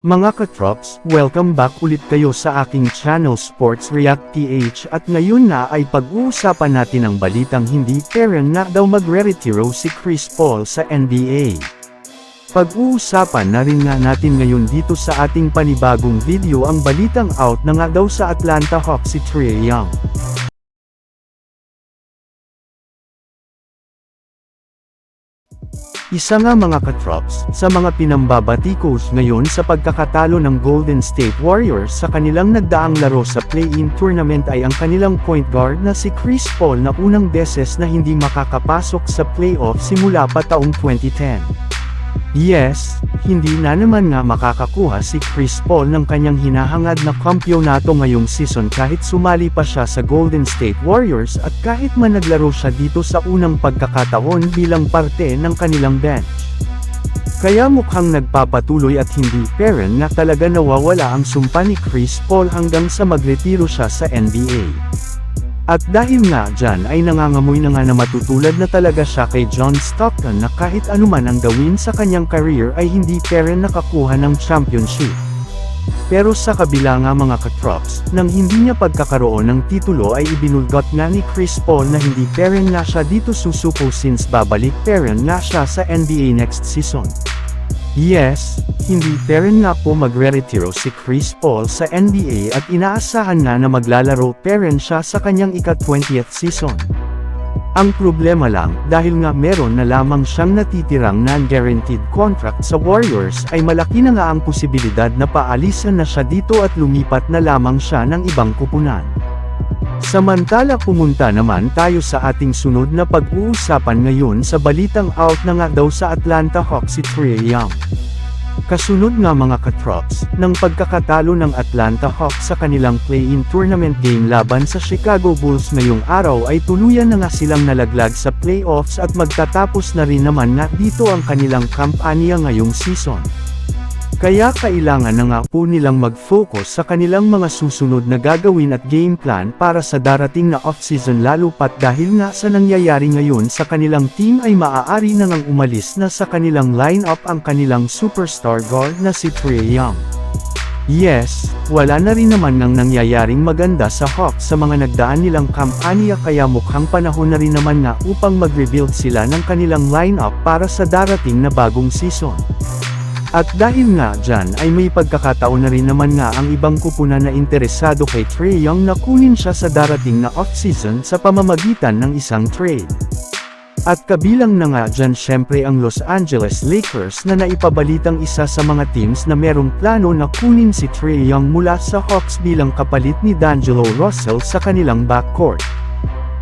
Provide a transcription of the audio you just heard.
Mga katrops, welcome back ulit kayo sa aking channel Sports React PH at ngayon na ay pag-uusapan natin ang balitang hindi pera na daw magre-retiro si Chris Paul sa NBA. Pag-uusapan na rin nga natin ngayon dito sa ating panibagong video ang balitang out na nga daw sa Atlanta Hawks si Trae Young. Isa nga mga katrops, sa mga pinambabatikos ngayon sa pagkakatalo ng Golden State Warriors sa kanilang nagdaang laro sa play-in tournament ay ang kanilang point guard na si Chris Paul na unang beses na hindi makakapasok sa playoff simula pa taong 2010. Yes, hindi na naman nga makakakuha si Chris Paul ng kanyang hinahangad na kampyonato ngayong season kahit sumali pa siya sa Golden State Warriors at kahit man naglaro siya dito sa unang pagkakataon bilang parte ng kanilang bench. Kaya mukhang nagpapatuloy at hindi peren na talaga nawawala ang sumpa ni Chris Paul hanggang sa magretiro siya sa NBA. At dahil nga dyan ay nangangamoy na nga na matutulad na talaga siya kay John Stockton na kahit anuman ang gawin sa kanyang career ay hindi peren nakakuha ng championship. Pero sa kabila nga mga katrops, nang hindi niya pagkakaroon ng titulo ay ibinulgot nga ni Chris Paul na hindi peren nga siya dito susuko since babalik peren nga siya sa NBA next season. Yes, hindi peren nga po magre-retiro si Chris Paul sa NBA at inaasahan nga na maglalaro peren siya sa kanyang ika-20th season. Ang problema lang, dahil nga meron na lamang siyang natitirang non-guaranteed contract sa Warriors ay malaki na nga ang posibilidad na paalisan na siya dito at lumipat na lamang siya ng ibang kupunan. Samantala pumunta naman tayo sa ating sunod na pag-uusapan ngayon sa balitang out na nga daw sa Atlanta Hawks si Trae Young. Kasunod nga mga katrops, ng pagkakatalo ng Atlanta Hawks sa kanilang play-in tournament game laban sa Chicago Bulls ngayong araw ay tuluyan na nga silang nalaglag sa playoffs at magtatapos na rin naman nga dito ang kanilang kampanya ngayong season. Kaya kailangan na nga po nilang mag-focus sa kanilang mga susunod na gagawin at game plan para sa darating na off-season lalo pat dahil nga sa nangyayari ngayon sa kanilang team ay maaari na ngang umalis na sa kanilang lineup ang kanilang superstar guard na si Trae Young. Yes, wala na rin naman nang nangyayaring maganda sa Hawks sa mga nagdaan nilang kampanya kaya mukhang panahon na rin naman nga upang mag-rebuild sila ng kanilang lineup para sa darating na bagong season. At dahil nga dyan ay may pagkakataon na rin naman nga ang ibang kupunan na interesado kay Trae Young na kunin siya sa darating na off-season sa pamamagitan ng isang trade. At kabilang na nga dyan syempre ang Los Angeles Lakers na naipabalitang isa sa mga teams na merong plano na kunin si Trae Young mula sa Hawks bilang kapalit ni D'Angelo Russell sa kanilang backcourt.